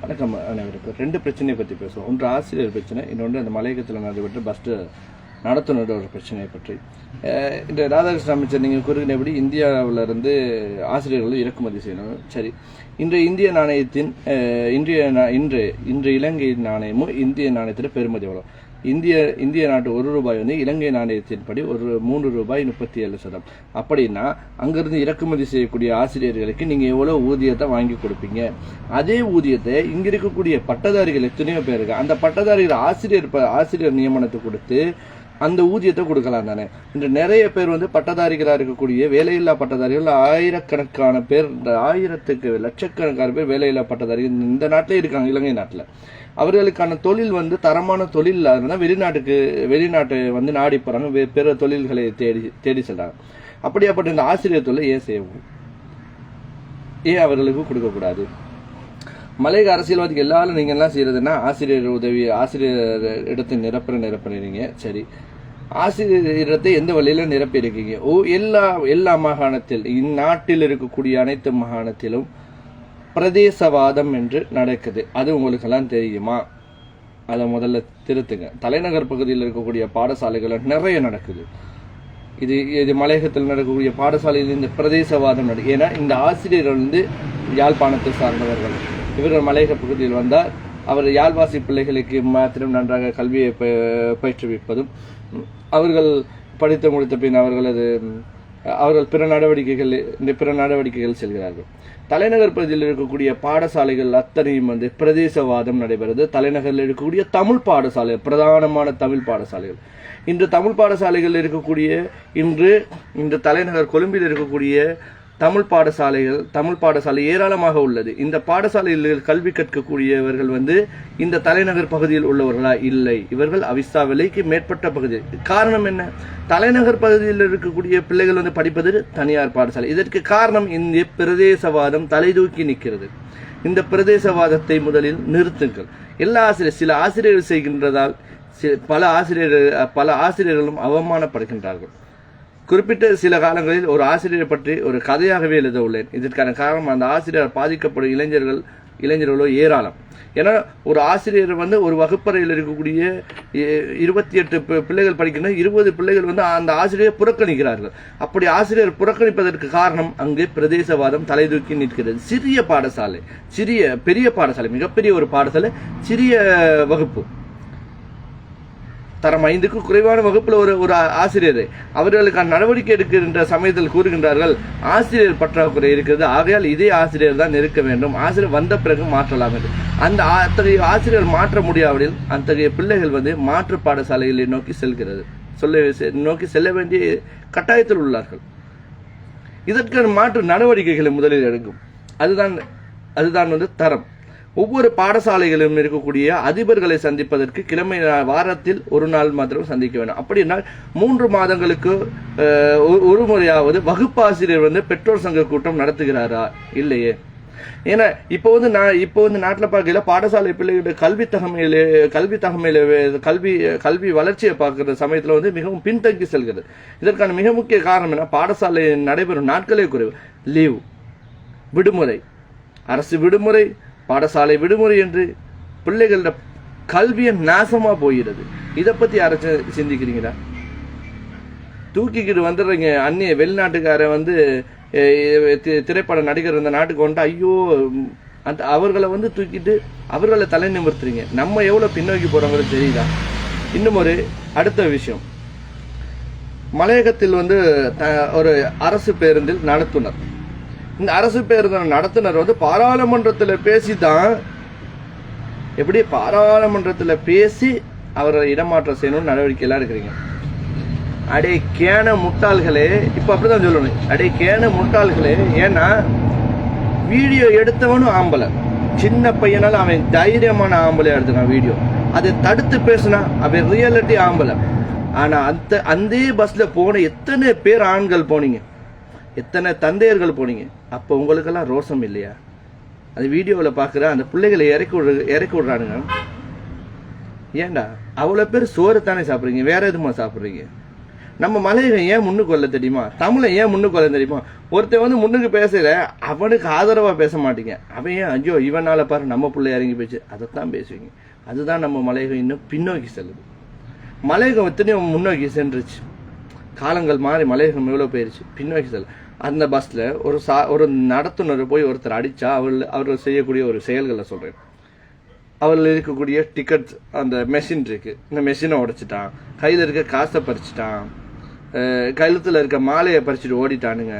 வணக்கம் அனைவருக்கும். ரெண்டு பிரச்சனையை பற்றி பேசுவோம். ஒன்று ஆசிரியர் பிரச்சனை இன்னொன்று அந்த மலையகத்தில் நடைபெற்ற பஸ்ட்டு நடத்துனரோட ஒரு பிரச்சனையை பற்றி. இந்த ராதாகிருஷ்ண அமைச்சர் நீங்கள் கூறுகின்றபடி இந்தியாவில் இருந்து ஆசிரியர்கள் இறக்குமதி செய்யணும். சரி. இன்றைய இந்திய நாணயத்தின் இன்றைய நா- இன்று இன்று இலங்கை நாணயமும் இந்திய நாணயத்தில் பெறுமதி எவ்வளோ இந்திய இந்திய நாட்டு ஒரு ரூபாய் வந்து இலங்கை நாணயத்தின்படி ஒரு மூன்று ரூபாய் முப்பத்தி ஏழு சதம். அப்படின்னா அங்கிருந்து இறக்குமதி செய்யக்கூடிய ஆசிரியர்களுக்கு நீங்கள் எவ்வளோ ஊதியத்தை வாங்கி கொடுப்பீங்க? அதே ஊதியத்தை இங்கே இருக்கக்கூடிய பட்டதாரிகள் எத்தனையோ பேர் இருக்கு அந்த பட்டதாரிகள் ஆசிரியர் ப- ஆசிரியர் நியமனத்தை கொடுத்து அந்த ஊதியத்தை கொடுக்கலாம் தானே. இன்று நிறைய பேர் வந்து பட்டதாரிகளாக இருக்கக்கூடிய வேலையில்லா பட்டதாரிகள் ஆயிரக்கணக்கான பேர் இந்த ஆயிரத்துக்கு லட்சக்கணக்கான பேர் வேலையில்லா பட்டதாரிகள் இந்த நாட்டிலே இருக்காங்க இலங்கை நாட்டில். அவர்களுக்கான தொழில் வந்து தரமான தொழில் இல்லாதனால வெளிநாட்டுக்கு வெளிநாட்டு வந்து நாடி போகிறாங்க வே- பிற தொழில்களை தேடி தேடி செல்றாங்க. அப்படியாப்பட்ட இந்த ஆசிரியர் தொழில் ஏன் செய்யவும்? ஏன் அவர்களுக்கு கொடுக்கக்கூடாது மலையக அரசியல்வாதிக்கு எல்லாரும் நீங்க எல்லாம் செய்யறதுன்னா ஆசிரியர் உதவி ஆசிரியர் இடத்தை நிரப்புற நிரப்புறீங்க. சரி. ஆசிரியர் இடத்தை எந்த வழியில நிரப்பியிருக்கீங்க? ஓ எல்லா எல்லா மாகாணத்தில் இந்நாட்டில் இருக்கக்கூடிய அனைத்து மாகாணத்திலும் பிரதேசவாதம் என்று நடக்குது. அது உங்களுக்கெல்லாம் தெரியுமா? அதை முதல்ல திருத்துங்க. தலைநகர் பகுதியில் இருக்கக்கூடிய பாடசாலைகள் நிறைய நடக்குது. இது இது மலையகத்தில் நடக்கக்கூடிய பாடசாலையில் இந்த பிரதேசவாதம் நடு ஏன்னா இந்த ஆசிரியர்கள் வந்து யாழ்ப்பாணத்தை சார்ந்தவர்கள். இவர்கள் மலையக பகுதியில் வந்தால் அவர் யாழ்வாசி பிள்ளைகளுக்கு மாத்திரம் நன்றாக கல்வியை ப- பயிற்றுவிப்பதும் அவர்கள் படித்து முடித்த பின் அவர்களது அவர்கள் பிற நடவடிக்கைகள் இந்த பிற நடவடிக்கைகள் செல்கிறார்கள். தலைநகர் பகுதியில் இருக்கக்கூடிய பாடசாலைகள் அத்தனையும் வந்து பிரதேசவாதம் நடைபெறுது. தலைநகரில் இருக்கக்கூடிய தமிழ் பாடசாலை பிரதானமான தமிழ் பாடசாலைகள். இன்று தமிழ் பாடசாலைகளில் இருக்கக்கூடிய இன்று இந்த தலைநகர் கொழும்பில் இருக்கக்கூடிய தமிழ் பாடசாலைகள் தமிழ் பாடசாலை ஏராளமாக உள்ளது. இந்த பாடசாலையில் கல்வி கற்கக்கூடியவர்கள் வந்து இந்த தலைநகர் பகுதியில் உள்ளவர்களா? இல்லை. இவர்கள் அவிஸ்தா விலைக்கு மேற்பட்ட பகுதி. காரணம் என்ன? தலைநகர் பகுதியில் இருக்கக்கூடிய பிள்ளைகள் வந்து படிப்பது தனியார் பாடசாலை. இதற்கு காரணம் இந்த பிரதேசவாதம் தலைதூக்கி நிற்கிறது. இந்த பிரதேசவாதத்தை முதலில் நிறுத்துங்கள். எல்லா ஆசிரியர் சில ஆசிரியர்கள் செய்கின்றதால் பல ஆசிரியர்கள் பல ஆசிரியர்களும் அவமானப்படுகின்றார்கள். குறிப்பிட்ட சில காலங்களில் ஒரு ஆசிரியரை பற்றி ஒரு கதையாகவே எழுத உள்ளேன் இதற்கான காரணம் அந்த ஆசிரியர் பாதிக்கப்படும் இளைஞர்கள் இளைஞர்களோ ஏராளம். ஏன்னா ஒரு ஆசிரியர் வந்து ஒரு வகுப்பறையில் இருக்கக்கூடிய இருபத்தி எட்டு பிள்ளைகள் படிக்கணும் இருபது பிள்ளைகள் வந்து அந்த ஆசிரியரை புறக்கணிக்கிறார்கள். அப்படி ஆசிரியர் புறக்கணிப்பதற்கு காரணம் அங்கு பிரதேசவாதம் தலைதூக்கி நிற்கிறது. சிறிய பாடசாலை சிறிய பெரிய பாடசாலை மிகப்பெரிய ஒரு பாடசாலை சிறிய வகுப்பு. தரம் ஐந்துக்கு குறைவான வகுப்பில் ஒரு ஒரு ஆசிரியர். அவர்களுக்கான நடவடிக்கை எடுக்கின்ற சமயத்தில் கூறுகின்றார்கள் ஆசிரியர் பற்றாக்குறை இருக்கிறது. ஆகையால் இதே ஆசிரியர் தான் இருக்க வேண்டும். ஆசிரியர் வந்த பிறகு மாற்றலாம் என்று. அந்த அத்தகைய ஆசிரியர் மாற்ற முடியாவிடில் அத்தகைய பிள்ளைகள் வந்து மாற்று பாடசாலைகளை நோக்கி செல்கிறது. சொல்ல நோக்கி செல்ல வேண்டிய கட்டாயத்தில் உள்ளார்கள். இதற்கான மாற்று நடவடிக்கைகளை முதலில் எடுக்கும். அதுதான் அதுதான் வந்து தரம். ஒவ்வொரு பாடசாலைகளிலும் இருக்கக்கூடிய அதிபர்களை சந்திப்பதற்கு கிழமை வாரத்தில் ஒரு நாள் மாத்திரம் சந்திக்க வேண்டும். அப்படின்னா மூன்று மாதங்களுக்கு ஒரு- ஒரு முறையாவது வகுப்பாசிரியர் வந்து பெற்றோர் சங்க கூட்டம் நடத்துகிறாரா? இல்லையே. ஏன்னா இப்போ வந்து நான் இப்போ வந்து நாட்டில் பார்க்கல பாடசாலை பிள்ளைகளுடைய கல்வி தகமையில கல்வி தகமையில கல்வி கல்வி வளர்ச்சியை பார்க்குற சமயத்தில் வந்து மிகவும் பின்தங்கி செல்கிறது. இதற்கான மிக முக்கிய காரணம் என்ன? பாடசாலை நடைபெறும் நாட்களே குறைவு. லீவ். விடுமுறை. அரசு விடுமுறை பாடசாலை விடுமுறை என்று பிள்ளைகளோட கல்வியை நாசமாக போகிறது. இதை பற்றி யாராச்சும் சிந்திக்கிறீங்களா? தூக்கிக்கிட்டு வந்துடுறீங்க. அந்நிய வெளிநாட்டுக்காரன் வந்து தி- திரைப்பட நடிகர் இந்த நாட்டுக்கு வந்துட்டு ஐயோ அந்த அவர்களை வந்து தூக்கிட்டு அவர்களை தலை நிமிர்த்துறீங்க. நம்ம எவ்வளோ பின்னோக்கி போகிறோங்கிறது தெரியுதா இன்னும் ஒரு அடுத்த விஷயம். மலையகத்தில் வந்து த- ஒரு அரசு பேருந்தில் நடத்துனர். இந்த அரசு பேருந்து நடத்துனர் வந்து பாராளுமன்றத்தில் பேசி தான் எப்படி பாராளுமன்றத்தில் பேசி அவரை இடமாற்றம் செய்யணும்னு நடவடிக்கையெல்லாம் எடுக்கிறீங்க அடே கேன முட்டாள்களே இப்போ அப்படிதான் சொல்லணும். அடே கேன முட்டாள்களே ஏன்னா வீடியோ எடுத்தவனும் ஆம்பளை. சின்ன பையனால அவன் தைரியமான ஆம்பளை எடுத்துக்கான் வீடியோ. அதை தடுத்து பேசினா அவன் ரியாலிட்டி ஆம்பளை. ஆனா அந்த அந்த பஸ்ல போன எத்தனை பேர் ஆண்கள் போனீங்க? எத்தனை தந்தையர்கள் போனீங்க? அப்போ உங்களுக்கெல்லாம் ரோசம் இல்லையா? அந்த வீடியோவில் பார்க்குற அந்த பிள்ளைகளை இறக்கி விடு இறக்கி விட்றானுங்க. ஏண்டா அவ்வளோ பேர் சோறு தானே சாப்பிட்றீங்க வேற எதுமா சாப்பிட்றீங்க? நம்ம மலையகம் ஏன் முன்னுக்கு வரல தெரியுமா? தமிழை ஏன் முன்னுக்கு வரல தெரியுமா? ஒருத்தன் வந்து முன்னுக்கு பேசல அவனுக்கு ஆதரவாக பேச மாட்டீங்க. அவன் ஏன் ஐயோ இவனால பாரு நம்ம பிள்ளை இறங்கி போச்சு அதைத்தான் பேசுவீங்க. அதுதான் நம்ம மலையகம் இன்னும் பின்னோக்கி செல்லுது. மலையகம் எத்தனையோ முன்னோக்கி சென்றுச்சு. காலங்கள் மாறி மலையகம் எவ்வளோ போயிருச்சு? பின்னோக்கி செல்ல. அந்த பஸ்ல ஒரு சா ஒரு நடத்துனர் போய் ஒருத்தர் அடிச்சா அவர் அவர்கள் செய்யக்கூடிய ஒரு செயல்களை சொல்றேன். அவள் இருக்கக்கூடிய டிக்கெட் அந்த மெஷின் இருக்கு. இந்த மெஷினை உடைச்சிட்டான். கையில் இருக்க காசை பறிச்சிட்டான். கழுத்தில் இருக்க மாலையை பறிச்சுட்டு ஓடிட்டானுங்க.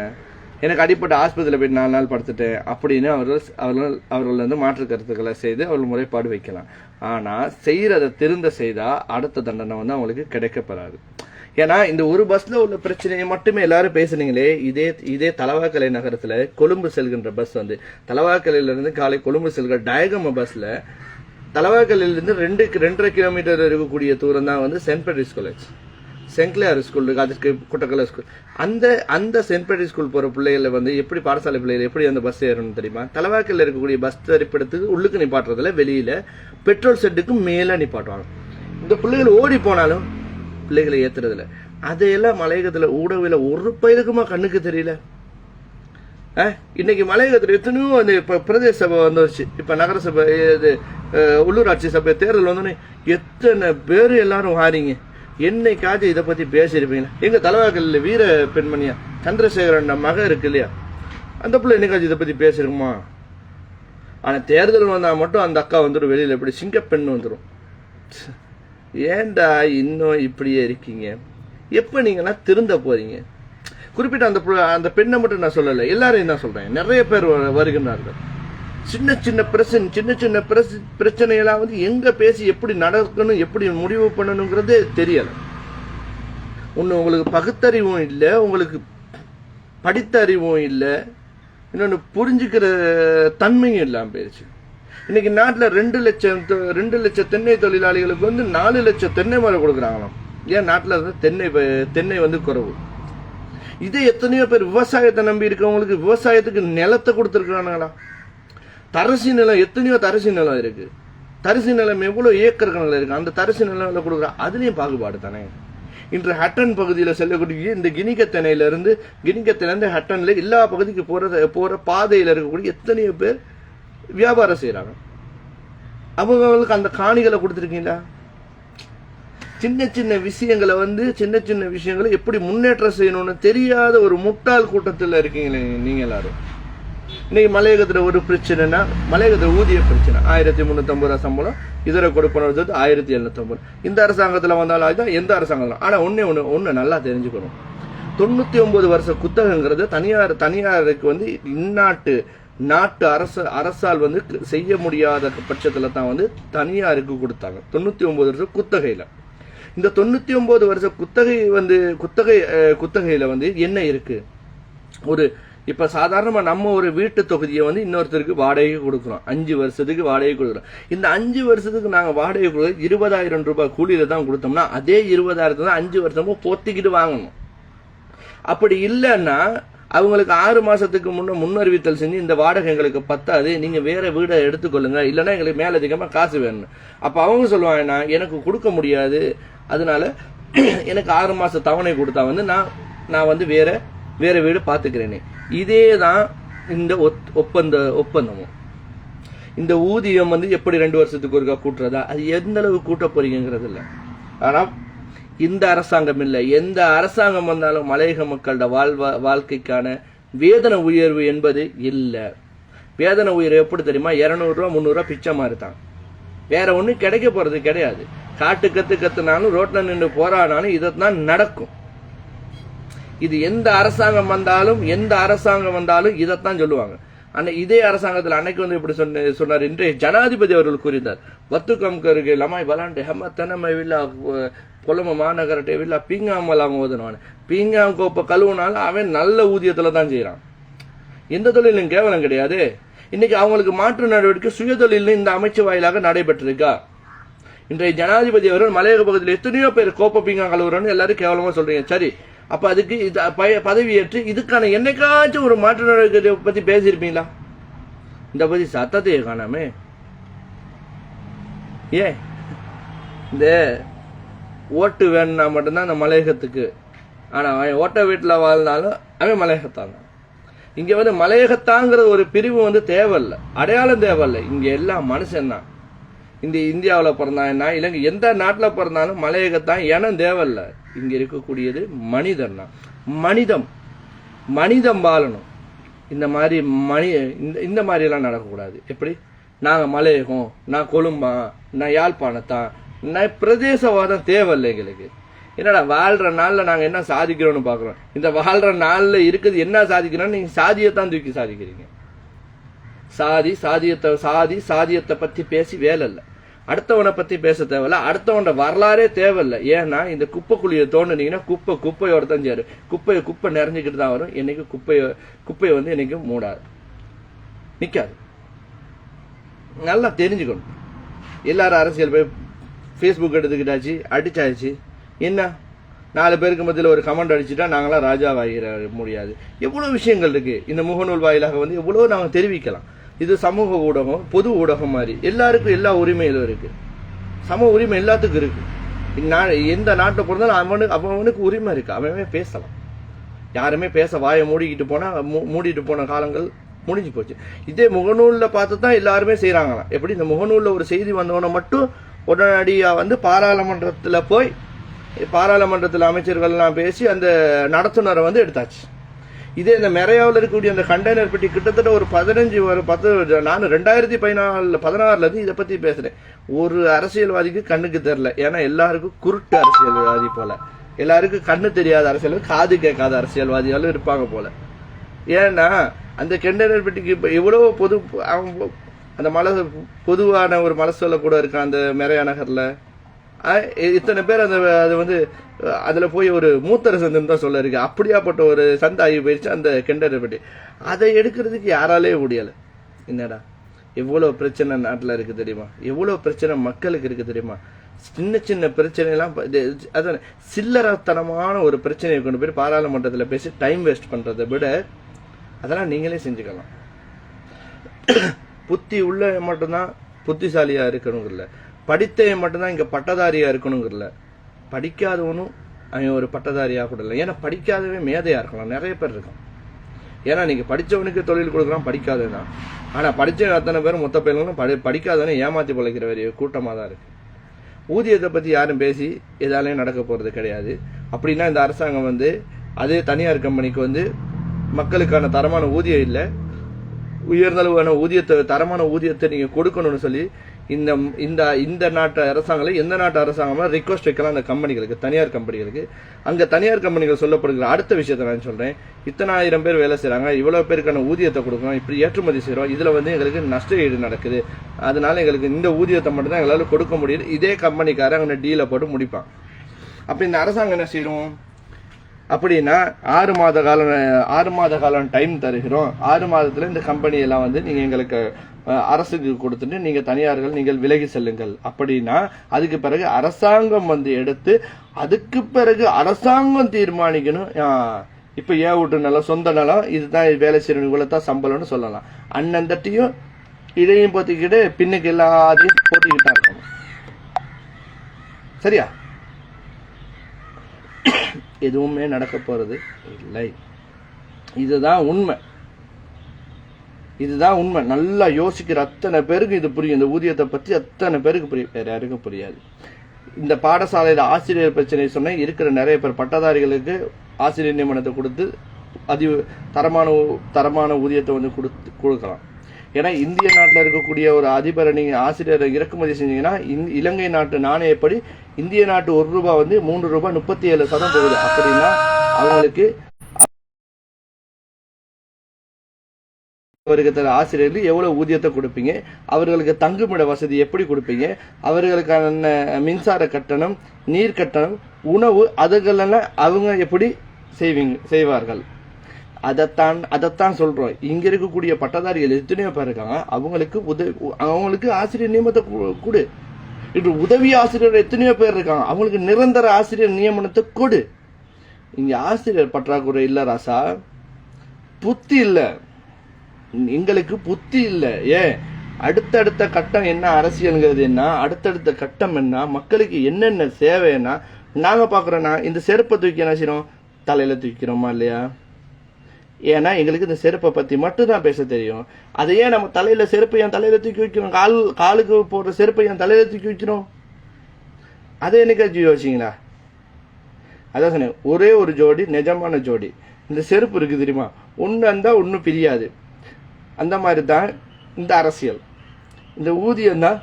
எனக்கு அடிப்பட்ட ஆஸ்பத்திரியில் போய் நாலு நாள் படுத்துட்டேன் அப்படின்னு அவர்கள் அவர்கள் அவர்கள் வந்து மாற்று கருத்துக்களை செய்து அவர்கள் முறைப்பாடு வைக்கலாம். ஆனால் செய்கிறத திருந்த செய்தால் அடுத்த தண்டனை வந்து அவங்களுக்கு கிடைக்கப்படாது ஏன்னா இந்த ஒரு பஸ்ல உள்ள பிரச்சனையை மட்டுமே எல்லாரும் பேசுனீங்களே இதே இதே தலவாக்கலை நகரத்துல கொழும்பு செல்கின்ற பஸ் வந்து தலவாக்கலையிலிருந்து காலை கொழும்பு செல்கிற டயகம பஸ்ல தலவாக்கலையிலிருந்து ரெண்டு ரெண்டரை கிலோமீட்டர் இருக்கக்கூடிய தூரம் தான் வந்து Saint Patrick's college. Saint Clare school இருக்கு அதுக்கு குட்டக்கலை ஸ்கூல் அந்த அந்த சென்ட் பேட்ரிஸ் ஸ்கூல் போற பிள்ளைகளை வந்து எப்படி பாடசாலை பிள்ளைகள் எப்படி அந்த பஸ் ஏறணும் தெரியுமா? தலவாக்கல்ல இருக்கக்கூடிய பஸ் தரிப்பிடத்துக்கு உள்ளுக்கு நிப்பாட்டுறதுல வெளியில பெட்ரோல் செட்டுக்கு மேல நிப்பாட்டுவாங்க. இந்த பிள்ளைகள் ஓடி போனாலும் பிள்ளைகளை ஏத்துறதுல அதையெல்லாம் மலையகத்துல ஊடகத்துல ஒரு பயிலுக்குமா கண்ணுக்கு தெரியல? இன்னைக்கு மலையகத்துல எத்தனையோ அந்த இப்போ பிரதேச சபை வந்துருச்சு. இப்ப நகரசபை இது உள்ளூராட்சி சபை தேர்தல் வந்தோடனே எத்தனை பேர் எல்லாரும் வாரீங்க? என்னைக்காச்சும் இதை பத்தி பேசியிருப்பீங்களா? எங்க தலைவாக்கல்ல வீர பெண்மணியா சந்திரசேகரன் மக இருக்கு இல்லையா? அந்த பிள்ளை என்னைக்காச்சும் இதை பத்தி பேசிருக்குமா ஆனா தேர்தல் வந்தா மட்டும் அந்த அக்கா வந்துடும் வெளியில எப்படி சிங்கப்பெண் வந்துடும் ஏன்டா இன்னும் இப்படியே இருக்கீங்க? எப்போ நீங்களாம் திருந்த போறீங்க? குறிப்பிட்ட அந்த அந்த பெண்ணை மட்டும் நான் சொல்லலை எல்லாரையும் என்ன சொல்கிறேன் நிறைய பேர் வ- வருகின்றார்கள். சின்ன சின்ன பிரச்சனை சின்ன சின்ன பிரச்ச- பிரச்சனையெல்லாம் வந்து எங்கே பேசி எப்படி நடக்கணும் எப்படி முடிவு பண்ணணுங்கிறதே தெரியலை. ஒன்று உங்களுக்கு பகுத்தறிவும் இல்லை உங்களுக்கு படித்த அறிவும் இல்லை இன்னொன்று புரிஞ்சுக்கிற தன்மையும் இல்லாமல் போயிடுச்சு இன்னைக்கு நாட்டில் ரெண்டு லட்சம் ரெண்டு லட்சம் தென்னை தொழிலாளிகளுக்கு வந்து நாலு லட்சம் தென்னை மரம் கொடுக்குறாங்களாம். ஏன் நாட்டில் வந்து தென்னை தென்னை வந்து குறவு. இதே எத்தனையோ பேர் விவசாயத்தை நம்பி இருக்கவங்களுக்கு விவசாயத்துக்கு நிலத்தை கொடுத்துருக்கானுங்களா தரிசு நிலம் எத்தனையோ தரிசு நிலம் இருக்கு. தரிசு நிலம் எவ்வளோ ஏக்கர் கணக்கில் இருக்கு? அந்த தரிசு நிலம்ல கொடுக்குற அதுலேயும் பாகுபாடு தானே. இன்று ஹட்டன் பகுதியில் செல்லக்கூடிய இந்த கினிக்கத்தனையிலேருந்து இருந்து ஹட்டனில் ஹட்டன்ல எல்லா பகுதிக்கு போகிறத போகிற பாதையில் இருக்கக்கூடிய எத்தனையோ பேர் வியாபாரம் செய்கிறாங்க அவங்களுக்கு அந்த காணிகளை கொடுத்துருக்கீங்களா? சின்ன சின்ன விஷயங்களை வந்து சின்ன சின்ன விஷயங்களை எப்படி முன்னேற்றம் செய்யணும்னு தெரியாத ஒரு முட்டாள் கூட்டத்தில் இருக்கீங்களே நீங்க எல்லாரும். இன்னைக்கு மலையகத்தில் ஒரு பிரச்சனைனா மலையகத்தில் ஊதிய பிரச்சனை. ஆயிரத்தி முந்நூற்றம்பது ரூபா சம்பளம் இதர கொடுப்பனர் ஆயிரத்தி எழுநூத்தம்பது. இந்த அரசாங்கத்தில் வந்தாலும் அதுதான் எந்த அரசாங்கம் ஆனால் ஒன்றே ஒன்று ஒன்று நல்லா தெரிஞ்சுக்கணும். தொண்ணூற்றி ஒன்பது வருஷ குத்தகங்கிறது தனியார் தனியாருக்கு வந்து இந்நாட்டு நாட்டு அரசு அரசால் வந்து செய்ய முடியாத பட்சத்தில் தான் வந்து தனியாருக்கு கொடுத்தாங்க. தொண்ணூற்றி ஒம்பது வருஷம் குத்தகையில். இந்த தொண்ணூற்றி ஒம்பது வருஷ குத்தகை வந்து குத்தகை குத்தகையில் வந்து என்ன இருக்குது ஒரு இப்போ சாதாரணமாக நம்ம ஒரு வீட்டு தொகுதியை வந்து இன்னொருத்தருக்கு வாடகை கொடுக்குறோம். அஞ்சு வருஷத்துக்கு வாடகை கொடுக்குறோம். இந்த அஞ்சு வருஷத்துக்கு நாங்கள் வாடகை கொடுக்குறது இருபதாயிரம் ரூபாய் கூலியில தான் கொடுத்தோம்னா அதே இருபதாயிரத்தை தான் அஞ்சு வருஷமும் பொத்திக்கிட்டு வாங்கணும். அப்படி இல்லைன்னா அவங்களுக்கு ஆறு மாசத்துக்கு முன்ன முன்னறிவித்தல் செஞ்சு இந்த வாடகை எங்களுக்கு பத்தாது. நீங்க வேற வீடை எடுத்துக்கொள்ளுங்க இல்லைன்னா எங்களுக்கு மேலதிகமா காசு வேணும். அப்ப அவங்க சொல்லுவாங்கன்னா எனக்கு கொடுக்க முடியாது. அதனால எனக்கு ஆறு மாச தவணை கொடுத்தா வந்து நான் நான் வந்து வேற வேற வீடு பாத்துக்கிறேனே இதே தான் இந்த ஒத்- ஒப்பந்த ஒப்பந்தமும். இந்த ஊதியம் வந்து எப்படி ரெண்டு வருஷத்துக்கு ஒருக்கா கூட்டுறதா? அது எந்த அளவு கூட்ட போறீங்கிறது இல்லை ஆனா இந்த அரசாங்கம் இல்லை. எந்த அரசாங்கம் வந்தாலும் மலையக மக்களோட வாழ்வா வாழ்க்கைக்கான வேதன உயர்வு என்பது இல்லை. வேதன உயர்வு எப்படி தெரியுமா? இரநூறுவா முந்நூறுரூவா பிச்சை மாதிரி தான் வேற ஒன்றும் கிடைக்க போறது கிடையாது. காட்டு கத்து கத்துனாலும் ரோட்டில் நின்று போராடினாலும் இதைத்தான் நடக்கும். இது எந்த அரசாங்கம் வந்தாலும் எந்த அரசாங்கம் வந்தாலும் இதைத்தான் சொல்லுவாங்க. ஆனா இதே அரசாங்கத்தில் அன்னைக்கு வந்து இப்படி சொன்ன சொன்னார். இன்றைய ஜனாதிபதி அவர்கள் கூறினார். வத்து கம்கருக்கு லமாய் பலாண்டு ஹெம்ம தனமை கொழும்பு மாநகர டேவில் வில்லா அவன் ஓதுனவன். பீங்காம் கோப்பை கழுவுனாலும் அவன் நல்ல ஊதியத்தில் தான் செய்கிறான் எந்த தொழிலும் கேவலம் கிடையாது. இன்னைக்கு அவங்களுக்கு மாற்று நடவடிக்கை சுயதொழில் இந்த அமைச்சு வாயிலாக நடைபெற்றிருக்கா? இன்றைய ஜனாதிபதி அவர்கள் மலையக பகுதியில் எத்தனையோ பேர் கோப்ப பீங்காம் கழுவுறோன்னு எல்லாரும் கேவலமாக சொல்கிறீங்க சரி அப்போ அதுக்கு இது பய- பதவியேற்று இதுக்கான என்னைக்காச்சும் ஒரு மாற்று நடவடிக்கை பற்றி பேசியிருப்பீங்களா? இந்த பற்றி சத்தத்தையே காணாமே. ஏன்? இந்த ஓட்டு வேணும்னா மட்டும்தான் அந்த மலையகத்துக்கு. ஆனால் அவன் ஓட்ட வீட்டில் வாழ்ந்தாலும் அவன் மலையகத்தான். தான் இங்கே வந்து மலையகத்தாங்கிற ஒரு பிரிவு வந்து தேவையில்லை. அடையாளம் தேவையில்லை. இங்கே எல்லாம் மனுஷன்தான் இந்த இந்தியாவில் பிறந்தான்னா இல்லைங்க எந்த நாட்டில் பிறந்தாலும் மலையகத்தான் இனம் தேவையில்லை. இங்கே இருக்கக்கூடியது மனிதன் தான். மனிதம். மனிதம் வாழணும். இந்த மாதிரி மணி இந்த இந்த மாதிரிலாம் நடக்கக்கூடாது. எப்படி? நாங்கள் மலையகம் நான் கொழும்பா நான் யாழ்ப்பாணத்தான் பிரதேசவாதம் தேவையில்லை எங்களுக்கு. என்னடா வாழ்கிற நாளில் நாங்கள் என்ன சாதிக்கிறோம்னு பார்க்குறோம் இந்த வாழ்கிற நாளில் இருக்குது என்ன சாதிக்கிறோம்னு நீங்கள் சாதியை தான் தூக்கி சாதிக்கிறீங்க. சாதி சாதியத்தை சாதி சாதியத்தை பற்றி பேசி வேலை இல்லை. அடுத்தவனை பற்றி பேச தேவையில்ல. அடுத்தவனோட வரலாறே தேவையில்லை. ஏன்னா இந்த குப்பை குழியை தோணுனீங்கன்னா குப்பை குப்பையோட தான் சேரும். குப்பையை குப்பை நிறைஞ்சிக்கிட்டு தான் வரும். என்னைக்கு குப்பையை குப்பையை வந்து என்னைக்கு மூடாது. நிற்காது நல்லா தெரிஞ்சுக்கணும். எல்லாரும் அரசியல் போய் ஃபேஸ்புக் எடுத்துக்கிட்டாச்சு அடிச்சாச்சு. என்ன? நாலு பேருக்கு மத்தியில் ஒரு கமெண்ட் அடிச்சுட்டா நாங்களாம் ராஜாவாகிற முடியாது. எவ்வளோ விஷயங்கள் இருக்குது இந்த முகநூல் வாயிலாக வந்து எவ்வளோ நாங்கள் தெரிவிக்கலாம். இது சமூக ஊடகம் பொது ஊடகம் மாதிரி. எல்லாருக்கும் எல்லா உரிமையிலும் இருக்குது சம உரிமை எல்லாத்துக்கும் இருக்குது நான் எந்த நாட்டை பிறந்தாலும் அவனுக்கு அவனுக்கு உரிமை இருக்குது அவனே பேசலாம். யாருமே பேச வாயை மூடிக்கிட்டு போனால் மூ- மூடிட்டு போன காலங்கள் முடிஞ்சு போச்சு. இதே முகநூலில் பார்த்து தான் எல்லாருமே செய்கிறாங்களாம் எப்படி? இந்த முகநூலில் ஒரு செய்தி வந்தவன மட்டும் உடனடியாக வந்து பாராளுமன்றத்தில் போய் பாராளுமன்றத்தில் அமைச்சர்கள்லாம் பேசி அந்த நடத்துனரை வந்து எடுத்தாச்சு. இதே இந்த மெரையாவில் இருக்கக்கூடிய அந்த கண்டெய்னர் பெட்டி கிட்டத்தட்ட ஒரு பதினஞ்சு ஒரு பத்து நான் ரெண்டாயிரத்தி பதினாலு பதினாறுல இருந்து இதை பற்றி பேசுகிறேன் ஒரு அரசியல்வாதிக்கு கண்ணுக்கு தெரில ஏன்னா எல்லாருக்கும் குருட்டு அரசியல்வாதி போல. எல்லாருக்கும் கண்ணு தெரியாத அரசியல் காது கேட்காத அரசியல்வாதிகளும் இருப்பாங்க போல. ஏன்னா அந்த கண்டெய்னர் பெட்டிக்கு இப்போ எவ்வளோ பொது அவங்க அந்த மலை பொதுவான ஒரு மலசொல்ல கூட இருக்கான் அந்த மெரையா நகரில். இத்தனை பேர் அந்த அது வந்து அதில் போய் ஒரு மூத்தர சந்தம் தான் சொல்ல இருக்கு. அப்படியாப்பட்ட ஒரு சந்தை ஆகி போயிடுச்சு அந்த கெண்டரை பற்றி அதை எடுக்கிறதுக்கு யாராலே முடியலை. என்னடா? எவ்வளோ பிரச்சனை நாட்டில் இருக்குது தெரியுமா? எவ்வளோ பிரச்சனை மக்களுக்கு இருக்குது தெரியுமா? சின்ன சின்ன பிரச்சனைலாம் அதான் சில்லறத்தனமான ஒரு பிரச்சனையை கொண்டு போய் பாராளுமன்றத்தில் பேசி டைம் வேஸ்ட் பண்ணுறதை விட அதெல்லாம் நீங்களே செஞ்சுக்கலாம். புத்தி உள்ள மட்டும்தான் புத்திசாலியா இருக்கணுங்கிறல. படித்தவன் மட்டும்தான் இங்க பட்டதாரியா இருக்கணுங்கிறல. படிக்காதவனும் அவன் ஒரு பட்டதாரியாக கூட இல்லை. ஏன்னா படிக்காதவன் மேதையா இருக்கலாம். நிறைய பேர் இருக்கான். ஏன்னா நீங்க படித்தவனுக்கு தொழில் கொடுக்குறான் படிக்காதவன் தான். ஆனா படித்தவன் அத்தனை பேரும் மொத்த பயிர்களும் படி படிக்காதவனே ஏமாத்தி பழைக்கிற வரைய கூட்டமாக தான் இருக்கு. ஊதியத்தை பத்தி யாரும் பேசி எதாலையும் நடக்க போறது கிடையாது. அப்படின்னா இந்த அரசாங்கம் வந்து அதே தனியார் கம்பெனிக்கு வந்து மக்களுக்கான தரமான ஊதியம் இல்லை. உயர்ந்தளவான ஊதியத்தை தரமான ஊதியத்தை நீங்கள் கொடுக்கணும்னு சொல்லி இந்த இந்த இந்த நாட்டு அரசாங்கங்களை எந்த நாட்டு அரசாங்கமா ரிக்வஸ்ட் வைக்கலாம் அந்த கம்பெனிகளுக்கு தனியார் கம்பெனிகளுக்கு. அங்கே தனியார் கம்பெனிகள் சொல்லப்படுகிற அடுத்த விஷயத்தை நான் சொல்கிறேன் இத்தனை ஆயிரம் பேர் வேலை செய்கிறாங்க இவ்வளோ பேருக்கான ஊதியத்தை கொடுக்கணும் இப்படி ஏற்றுமதி செய்கிறோம் இதில் வந்து எங்களுக்கு நஷ்ட ஈடு நடக்குது. அதனால எங்களுக்கு இந்த ஊதியத்தை மட்டும் தான் எங்களால கொடுக்க முடியுது. இதே கம்பெனிக்காரன் அங்கே டீலை போட்டு முடிப்பான். அப்போ இந்த அரசாங்கம் என்ன செய்யணும் அப்படின்னா ஆறு மாத காலம் ஆறு மாத காலம் டைம் தருகிறோம். ஆறு மாதத்துல இந்த கம்பெனி எல்லாம் வந்து நீங்க எங்களுக்கு அரசுக்கு கொடுத்துட்டு நீங்க தனியார்கள் நீங்கள் விலகி செல்லுங்கள். அப்படின்னா அதுக்கு பிறகு அரசாங்கம் வந்து எடுத்து அதுக்கு பிறகு அரசாங்கம் தீர்மானிக்கணும். இப்போ இப்ப ஏன் வீட்டு நிலம் சொந்த நிலம் இதுதான் வேலை செய்யணும் இவ்வளவு தான் சம்பளம்னு சொல்லலாம். அண்ணந்தட்டியும் இதையும் போத்திக்கிட்டு பின்னுக்கு எல்லாத்தையும் போட்டிக்கிட்டா தான் இருக்கணும். சரியா? எதுவுமே நடக்க போகிறது இல்லை. இதுதான் உண்மை. இதுதான் உண்மை. நல்லா யோசிக்கிற அத்தனை பேருக்கு இது புரியும். இந்த ஊதியத்தை பற்றி அத்தனை பேருக்கு புரியும் வேறு யாருக்கும் புரியாது. இந்த பாடசாலையில் ஆசிரியர் பிரச்சனை சொன்னால் இருக்கிற நிறைய பேர் பட்டதாரிகளுக்கு ஆசிரியர் நியமனத்தை கொடுத்து அதி தரமான தரமான ஊதியத்தை வந்து கொடுத்து கொடுக்கலாம். ஏன்னா இந்திய நாட்டில் இருக்கக்கூடிய ஒரு அதிபரை நீங்கள் ஆசிரியரை இறக்குமதி செஞ்சீங்கன்னா இலங்கை நாட்டு நாணயப்படி இந்திய நாட்டு ஒரு ரூபாய் வந்து மூன்று ரூபாய் முப்பத்தி ஏழு சதம் போகுது. அப்படின்னா அவங்களுக்கு அவருக்கு தர ஆசிரியர்கள் எவ்வளவு ஊதியத்தை கொடுப்பீங்க? அவர்களுக்கு தங்குமிட வசதி எப்படி கொடுப்பீங்க? அவர்களுக்கான மின்சார கட்டணம் நீர் கட்டணம் உணவு அதுகளெல்லாம் அவங்க எப்படி செய்வீங்க செய்வார்கள்? அதைத்தான் அதைத்தான் சொல்றோம். இங்க இருக்கக்கூடிய பட்டதாரிகள் எத்தனையோ பேர் இருக்காங்க. அவங்களுக்கு உதவி அவங்களுக்கு ஆசிரியர் நியமனத்தை கொடு. இன்று உதவி ஆசிரியர் எத்தனையோ பேர் இருக்காங்க. அவங்களுக்கு நிரந்தர ஆசிரியர் நியமனத்தை கொடு. இங்க ஆசிரியர் பற்றாக்குறை இல்ல ராசா. புத்தி இல்ல. எங்களுக்கு புத்தி இல்ல. ஏன்? அடுத்தடுத்த கட்டம் என்ன? அரசியல்ங்கிறது என்ன? அடுத்தடுத்த கட்டம் என்ன? மக்களுக்கு என்னென்ன சேவைன்னா நாங்க பாக்குறோம்னா இந்த செருப்பை தூக்கி என்ன செய்யறோம்? தலையில் தூக்கிறோமா இல்லையா? ஏன்னா எங்களுக்கு இந்த செருப்பை பற்றி மட்டும்தான் பேச தெரியும். அதை ஏன் நம்ம தலையில் செருப்பை என் தலையில் தூக்கி வைக்கிறோம் கால் காலுக்கு போடுற செருப்பை என் தலையில் தூக்கி வைக்கிறோம் அதை என்னைக்காச்சும் யோசிச்சிங்களா? அதான் சொன்னேன் ஒரே ஒரு ஜோடி நிஜமான ஜோடி. இந்த செருப்பு இருக்குது தெரியுமா? ஒன்று இருந்தால் ஒன்றும் பிரியாது. அந்த மாதிரி தான் இந்த அரசியல். இந்த ஊதியம் தான்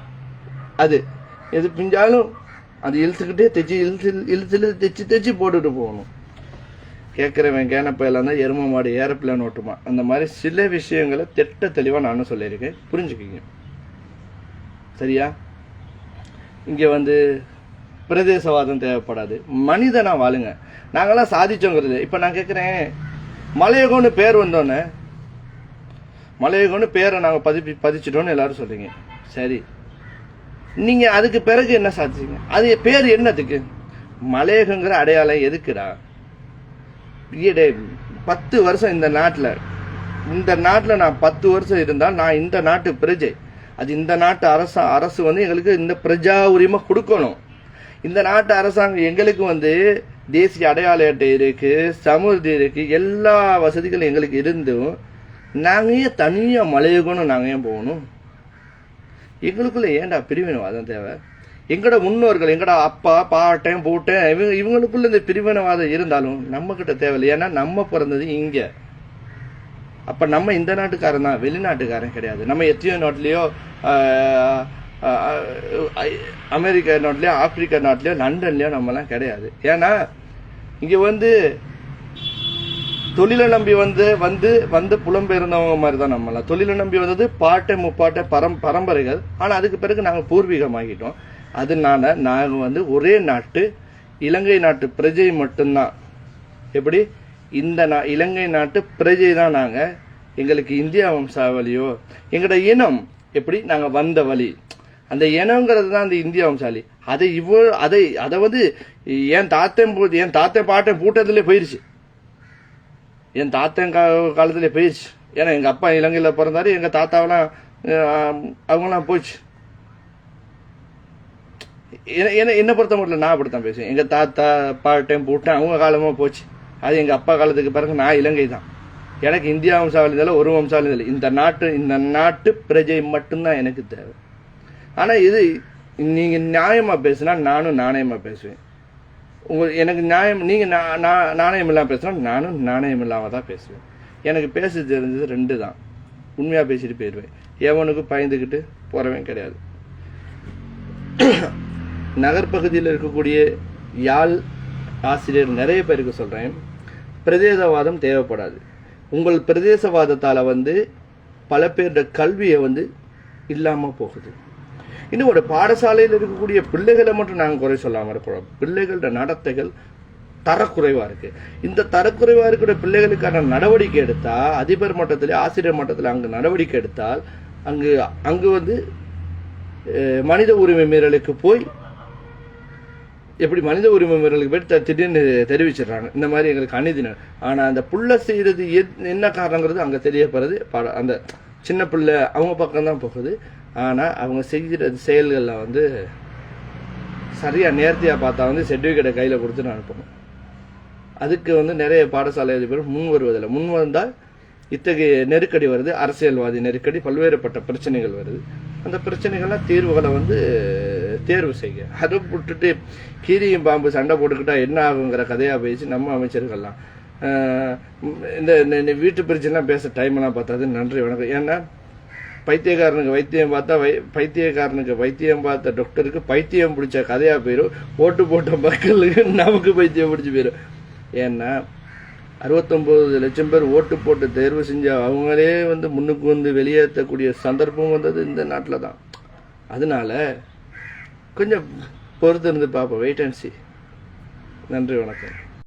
அது. எது பிஞ்சாலும் அது இழுத்துக்கிட்டே தைச்சி இழுத்து இழுத்து இழுத்து தைச்சி தைச்சி போட்டுட்டு போகணும். கேட்குறவன் கேனப்பையில் தான் எரும மாடு ஏரோப்ளேன் ஓட்டுமா? அந்த மாதிரி சில விஷயங்களை திட்ட தெளிவாக நானும் சொல்லியிருக்கேன். புரிஞ்சுக்கிங்க. சரியா? இங்கே வந்து பிரதேசவாதம் தேவைப்படாது. மனிதனாக வாழுங்க. நாங்களாம் சாதிச்சோங்கிறது. இப்போ நான் கேட்குறேன் மலையகோன்னு பேர் வந்தோன்னே மலையகோன்னு பேரை நாங்கள் பதிப்பி பதிச்சிட்டோன்னு எல்லாரும் சொல்கிறீங்க சரி. நீங்கள் அதுக்கு பிறகு என்ன சாதிச்சிங்க? அது பேர் என்னத்துக்கு? மலையகங்கிற அடையாளம் எதுக்குடா? பத்து வருஷம் இந்த நாட்டில். இந்த நாட்டில் நான் பத்து வருஷம் இருந்தால் நான் இந்த நாட்டு பிரஜை. அது இந்த நாட்டு அரசு அரசு வந்து எங்களுக்கு இந்த பிரஜா உரிமை கொடுக்கணும். இந்த நாட்டு அரசாங்கம் எங்களுக்கு வந்து தேசிய அடையாள அட்டை இருக்குது சமுர்த்தி இருக்கு எல்லா வசதிகளும் எங்களுக்கு இருந்தும் நாங்கள் ஏன் தனியாக மலையகணும் நாங்கள் ஏன் போகணும்? எங்களுக்குள்ளே ஏன்டா பிரிவினவாதம் தேவை? எங்கட முன்னோர்கள் எங்கட அப்பா பாட்டேன் பூட்டேன் இவங்க இவங்களுக்குள்ள இந்த பிரிவினவாதம் இருந்தாலும் நம்ம கிட்ட தேவையில்லை. ஏன்னா நம்ம பிறந்தது இங்க. அப்ப நம்ம இந்த நாட்டுக்காரன் தான் வெளிநாட்டுக்காரன் கிடையாது. நம்ம எத்தனையோ நாட்டிலேயோ அமெரிக்கா நாட்டிலேயோ ஆப்பிரிக்கா நாட்டிலேயோ லண்டன்லயோ நம்மலாம் கிடையாது. ஏன்னா இங்க வந்து தொழிலை நம்பி வந்து வந்து வந்து புலம்பெயர்ந்தவங்க மாதிரி தான் நம்மளாம் தொழிலை நம்பி வந்தது பாட்டை முப்பாட்டை பரம் பரம்பரைகள். ஆனால் அதுக்கு பிறகு நாங்கள் பூர்வீகமாகிட்டோம். அதனால நாங்கள் வந்து ஒரே நாட்டு இலங்கை நாட்டு பிரஜை மட்டும்தான். எப்படி? இந்த நா இலங்கை நாட்டு பிரஜை தான் நாங்கள் எங்களுக்கு இந்தியா வம்சாவளியோ எங்களோட இனம் எப்படி? நாங்கள் வந்த வழி. அந்த இனங்கிறது தான் அந்த இந்திய வம்சாவளி. அதை இவ்வளோ அதை அதை வந்து என் தாத்தன் போது என் தாத்தன் பாட்டன் பூட்டத்திலே போயிடுச்சு என் தாத்தன் கா காலத்திலே போயிடுச்சு ஏன்னா எங்கள் அப்பா இலங்கையில் பிறந்தாரு எங்கள் தாத்தாவெல்லாம் அவங்களாம் போச்சு. என்ன- என்ன என்னை பொறுத்த மட்டும் நான் அப்படித்தான் பேசுவேன். எங்கள் தாத்தா பாட்டையும் போட்டேன் அவங்க காலமாக போச்சு. அது எங்கள் அப்பா காலத்துக்கு பிறகு நான் இலங்கை தான். எனக்கு இந்தியா வம்சாவளிதால ஒரு வம்சாவளி இந்த நாட்டு இந்த நாட்டு பிரஜை மட்டும்தான் எனக்கு தேவை. ஆனால் இது நீங்கள் நியாயமாக பேசுனா நானும் நாணயமாக பேசுவேன். உங்க எனக்கு நியாயம் நீங்கள் நாணயம் இல்லாமல் பேசுனா நானும் நாணயம் இல்லாமல் தான் பேசுவேன். எனக்கு பேச தெரிஞ்சது ரெண்டு தான். உண்மையாக பேசிட்டு போயிடுவேன். எவனுக்கு பயந்துக்கிட்டு போகிறவன் கிடையாது. நகர்ப்பகுதியில் இருக்கக்கூடிய யாழ் ஆசிரியர் நிறைய பேருக்கு சொல்கிறேன் பிரதேசவாதம் தேவைப்படாது. உங்கள் பிரதேசவாதத்தால் வந்து பல பேரோட கல்வியை வந்து இல்லாமல் போகுது. இன்னும் ஒரு பாடசாலையில் இருக்கக்கூடிய பிள்ளைகளை மட்டும் நாங்கள் குறை சொல்லாமல் இருக்கிறோம். பிள்ளைகளோட நடத்தைகள் தரக்குறைவாக இருக்கு. இந்த தரக்குறைவாக இருக்கிற பிள்ளைகளுக்கான நடவடிக்கை எடுத்தால் அதிபர் மட்டத்தில் ஆசிரியர் மட்டத்தில் அங்கு நடவடிக்கை எடுத்தால் அங்கு அங்கு வந்து மனித உரிமை மீறலுக்கு போய் எப்படி மனித உரிமை மீறலுக்கு போய் த- திடீர்னு தெரிவிச்சிடுறாங்க. இந்த மாதிரி எங்களுக்கு அநீதி ஆனால் அந்த புள்ள செய்கிறது எத்- என்ன காரணங்கிறது அங்கே தெரியப்படுறது பாட- அந்த சின்ன பிள்ளை அவங்க பக்கம் தான் போகுது. ஆனால் அவங்க செய்கிற செயல்களில் வந்து சரியாக நேர்த்தியாக பார்த்தா வந்து சர்டிஃபிகேட்டை கையில் கொடுத்து நான் அனுப்பணும். அதுக்கு வந்து நிறைய பாடசாலை அதிபர் முன் வருவதில்லை. முன் வந்தால் இத்தகைய நெருக்கடி வருது. அரசியல்வாதி நெருக்கடி பல்வேறுபட்ட பிரச்சனைகள் வருது. அந்த பிரச்சனைகள்லாம் தீர்வுகளை வந்து தேர்வு செய்ய அதை விட்டுட்டு கீரியும் பாம்பு சண்டை போட்டுக்கிட்டா என்ன ஆகுங்கிற கதையாக பேசி நம்ம அமைச்சர்கள்லாம் இந்த வீட்டு பிரச்சனைலாம் பேச டைம்லாம் பார்த்தாது. நன்றி வணக்கம். ஏன்னா பைத்தியக்காரனுக்கு வைத்தியம் பார்த்தா வை பைத்தியக்காரனுக்கு வைத்தியம் பார்த்த டாக்டருக்கு பைத்தியம் பிடிச்ச கதையாக போயிடும் ஓட்டு போட்ட மக்களுக்கு நமக்கு பைத்தியம் பிடிச்சி போயிடும் ஏன்னா அறுபத்தொம்போது லட்சம் பேர் ஓட்டு போட்டு தேர்வு செஞ்ச அவங்களே வந்து முன்னுக்கு வந்து வெளியேற்றக்கூடிய சந்தர்ப்பம் வந்தது இந்த நாட்டில் தான் அதனால கொஞ்சம் பொறுத்து இருந்து பார்ப்போம். வெயிட் அண்ட் சி நன்றி வணக்கம்.